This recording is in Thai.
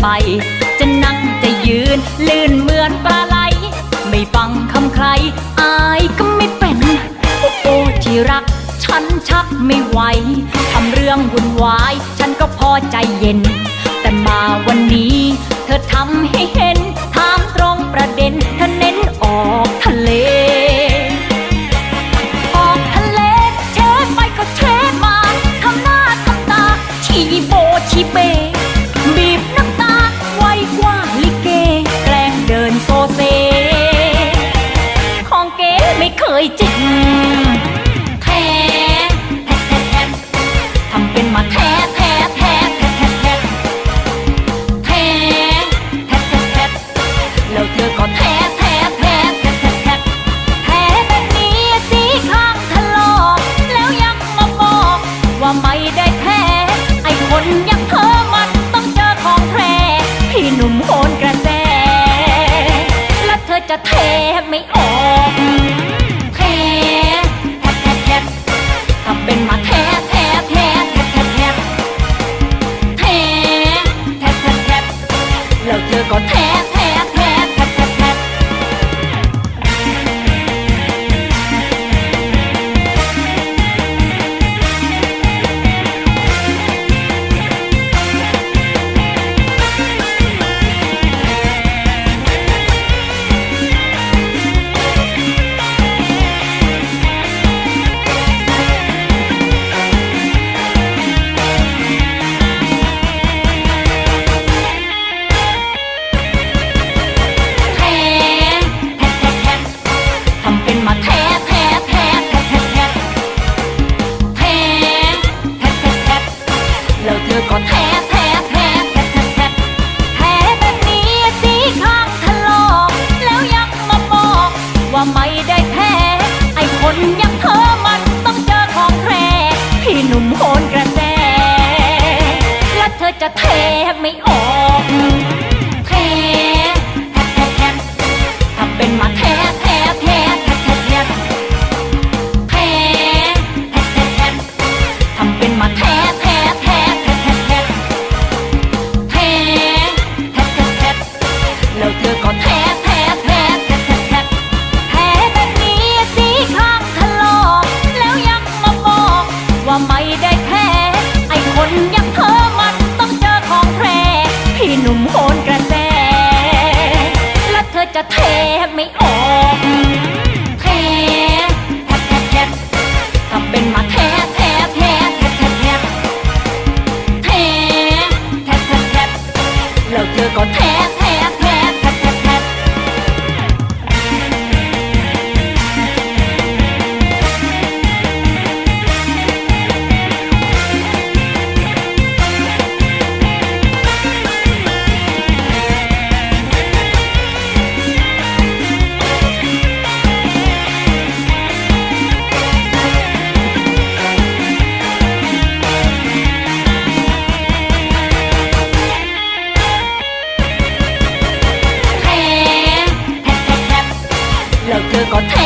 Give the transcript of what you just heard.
ไป จะนั่งจะยืน ลื่นเหมือนปลาไหล ไม่ฟังคำใคร อายก็ไม่เป็น โอ้โอ้ที่รัก ฉันชักไม่ไหวทำเรื่องวุ่นวาย ฉันก็พอใจเย็น แต่มาวันนี้ เธอทำให้เห็น นุ่มโหนกระแส และเธอจะเทไม่ออก จะเทไม่ออก จะแทบไม่ออกแทบแทบแทบทำเป็นมาแทบแทบแทบแทบแทบแทบแทบแทบแทบแล้เธอก็แทบ 것 같아.